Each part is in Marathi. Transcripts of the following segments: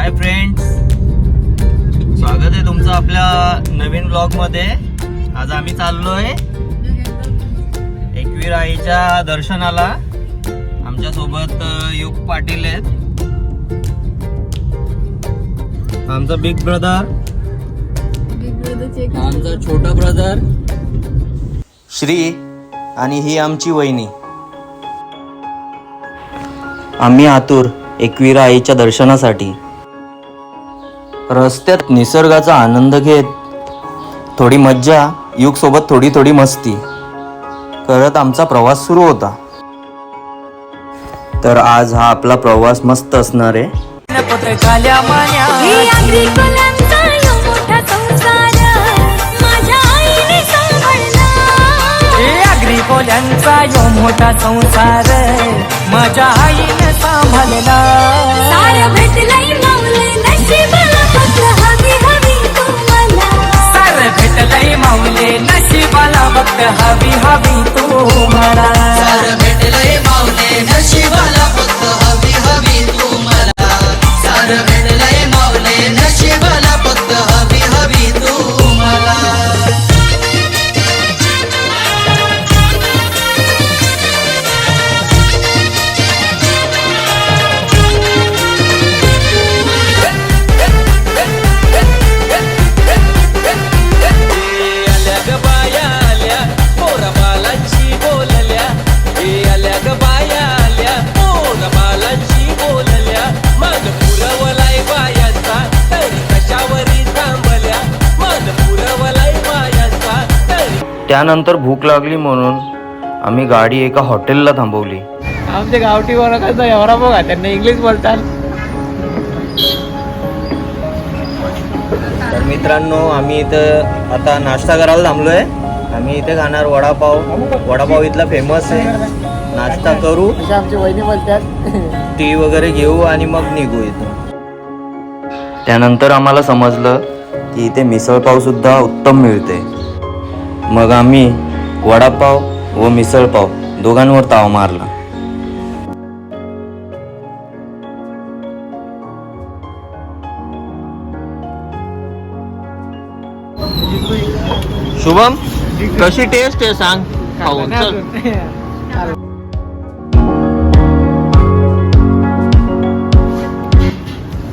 हाय फ्रेंड्स स्वागत आहे तुमचं आपल्या नवीन ब्लॉगमध्ये आज आम्ही चाललोय एकवीर आईच्या दर्शनाला. आमच्यासोबत युग पाटील आहेत. आमचा बिग ब्रदर आमचा छोटा ब्रदर श्री आणि ही आमची वहिनी. आम्ही आतुर एकविरा आईच्या दर्शनासाठी. रस्त्यात निसर्गाचा आनंद घेत थोडी मज्जा युग सोबत थोडी थोडी मस्ती. करत आमचा प्रवास सुरू होता. तर आज हा आपला प्रवास मस्त असणार आहे. हे आगरी कोल्यांचा यो मोठा संसार. माझ्या आईने सांभाळला. त्यानंतर भूक लागली म्हणून आम्ही गाडी एका हॉटेलला थांबवली. आमच्या गावठी वर्गाचा एवढा बघा त्यांना इंग्लिश बोलतात. तर मित्रांनो आम्ही इथं आता नाश्ता करायला थांबलोय. आम्ही इथे खाणार वडापाव. वडापाव इथला फेमस आहे. नाश्ता करू. आमची वहिनी बोलतात. टी वगैरे घेऊ आणि मग निघू इथं त्यानंतर आम्हाला समजलं की इथे मिसळपाव सुद्धा उत्तम मिळते. मग आम्ही वडापाव व मिसळपाव दोघांवर ताव मारला. शुभम कशी टेस्ट आहे सांग. खाऊन चल.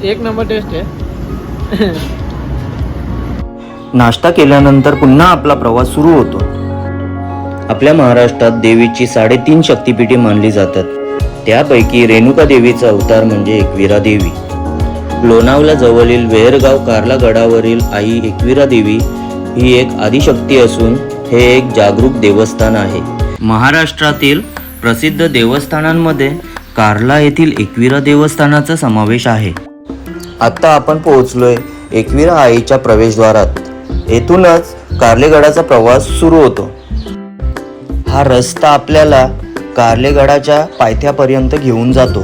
एक नंबर टेस्ट आहे. नाश्ता केल्यानंतर पुन्हा आपला प्रवास सुरू होतो. आपल्या महाराष्ट्रात देवीची साडेतीन शक्तिपीठे मानली जातात. त्यापैकी रेणुका देवीचा अवतार म्हणजे एकविरा देवी. लोणावला जवळील वेहरगाव कार्ला गडावरील आई एकविरा देवी ही एक आदिशक्ती असून हे एक जागरूक देवस्थान आहे. महाराष्ट्रातील प्रसिद्ध देवस्थानांमध्ये कार्ला येथील एकविरा देवस्थानाचा समावेश आहे. आता आपण पोहोचलोय एकविरा आईच्या प्रवेशद्वारात. येथूनच कार्लेगडाचा प्रवास सुरू होतो. हा रस्ता आपल्याला कार्लेगडाच्या पायथ्यापर्यंत घेऊन जातो.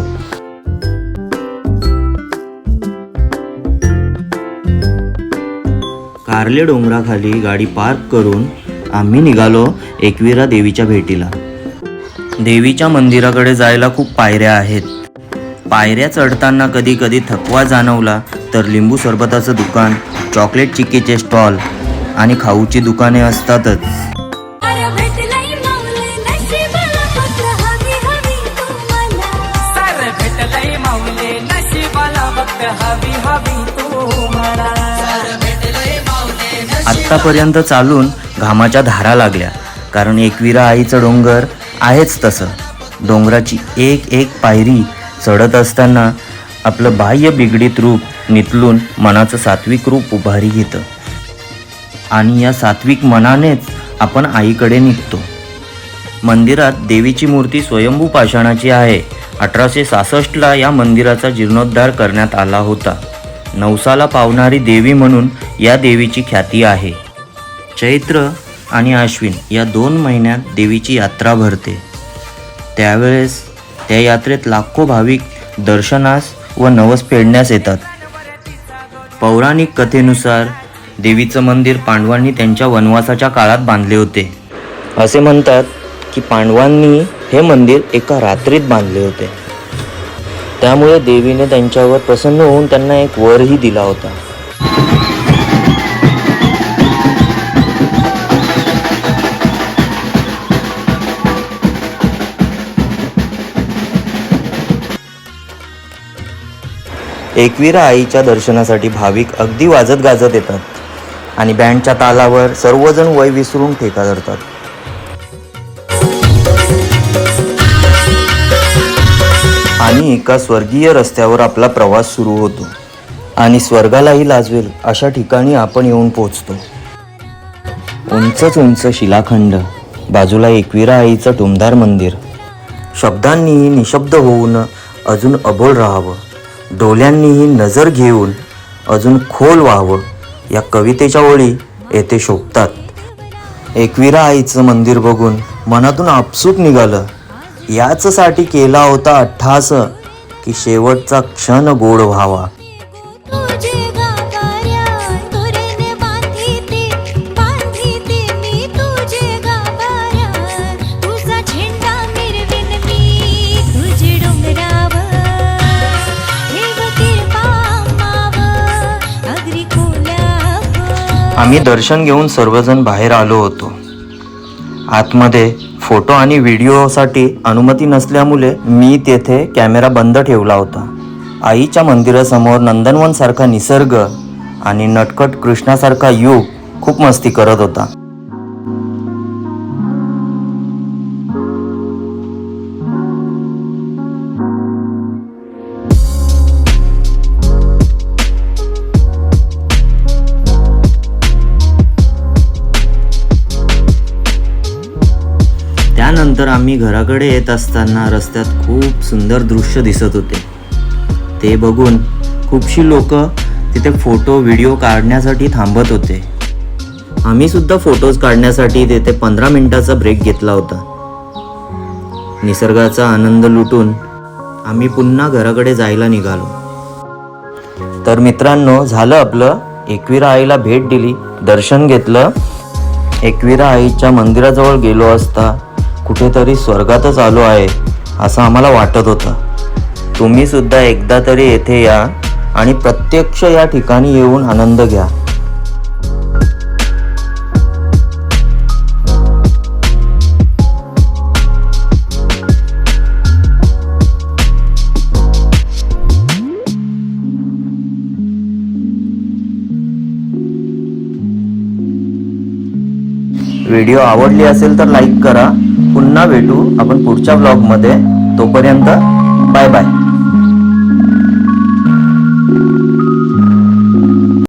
कार्ले डोंगराखाली गाडी पार्क करून आम्ही निघालो एकविरा देवीच्या भेटीला. देवीच्या मंदिराकडे जायला खूप पायऱ्या आहेत. पायऱ्या चढताना कधी कधी थकवा जाणवला तर लिंबू सरबताचं दुकान चॉकलेट चिक्कीचे स्टॉल आणि खाऊची दुकाने असतातच. सार भेटलंय माऊले नशिबाला फक्त हवी हवी तुम्हाला. सार भेटलंय माऊले नशिबाला फक्त हवी हवी तू मला भेटलंय मावले आत्तापर्यंत चालून घामाच्या धारा लागल्या कारण एकविरा आईचं डोंगर आहेच तसं. डोंगराची एक एक पायरी चढत असताना आपलं बाह्य बिगडीत रूप नितलून मनाचं सात्विक रूप उभारी घेतं. आणि या सात्विक मनानेच आपण आईकडे निघतो. मंदिरात देवीची मूर्ती स्वयंभू पाषाणाची आहे. अठराशे सहासष्टला या मंदिराचा जीर्णोद्धार करण्यात आला होता. नवसाला पावणारी देवी म्हणून या देवीची ख्याती आहे. चैत्र आणि आश्विन या दोन महिन्यात देवीची यात्रा भरते. त्यावेळेस त्या यात्रेत लाखो भाविक दर्शनास व नवस फेडण्यास येतात. पौराणिक कथेनुसार देवीचं मंदिर पांडवांनी त्यांच्या वनवासाच्या काळात बांधले होते. असे म्हणतात की पांडवांनी हे मंदिर एका रात्रीत बांधले होते. त्यामुळे देवीने त्यांच्यावर प्रसन्न होऊन त्यांना एक वरही दिला होता. एकविरा आईच्या दर्शनासाठी भाविक अगदी वाजत गाजत येतात आणि बँडच्या तालावर सर्वजण वय विसरून ठेका धरतात. आणि एका स्वर्गीय रस्त्यावर आपला प्रवास सुरू होतो. आणि स्वर्गालाही लाजवेल अशा ठिकाणी आपण येऊन पोचतो उंचच उंच शिलाखंड बाजूला एकविरा आईचं टुमदार मंदिर. शब्दांनीही निशब्द होऊन अजून अबोल राहावं. डोल्यांनीही नजर घेऊन अजून खोल व्हावं या कवितेच्या ओळी येथे शोभतात. एकविरा आईचं मंदिर बघून मनातून आपसूक निघालं. याचसाठी केला होता अठ्ठास की शेवटचा क्षण गोड व्हावा. आम्ही दर्शन घेऊन सर्वजण बाहेर आलो होतो. आतमध्ये फोटो आणि व्हिडिओसाठी अनुमती नसल्यामुळे मी तेथे कॅमेरा बंद ठेवला होता. आईच्या मंदिरासमोर नंदनवनसारखा निसर्ग आणि नटकट कृष्णासारखा युग खूप मस्ती करत होता. त्यानंतर आम्ही घराकडे येत असताना रस्त्यात खूप सुंदर दृश्य दिसत होते. ते बघून खूपशी लोक तिथे फोटो व्हिडिओ काढण्यासाठी थांबत होते. आम्ही सुद्धा फोटोज काढण्यासाठी तेथे पंधरा मिनिटाचा ब्रेक घेतला होता. निसर्गाचा आनंद लुटून आम्ही पुन्हा घराकडे जायला निघालो. तर मित्रांनो झालं आपलं एकविरा आईला भेट दिली दर्शन घेतलं. एकविरा आईच्या मंदिराजवळ गेलो असता कुठेतरी स्वर्गातच आलो आहे असं आम्हाला वाटत होतं. तुम्ही सुद्धा एकदा तरी येथे या आणि प्रत्यक्ष या ठिकाणी येऊन आनंद घ्या. व्हिडिओ आवडली असेल तर लाईक करा. पुन्हा भेटू आपण पुढच्या ब्लॉगमध्ये तोपर्यंत बाय बाय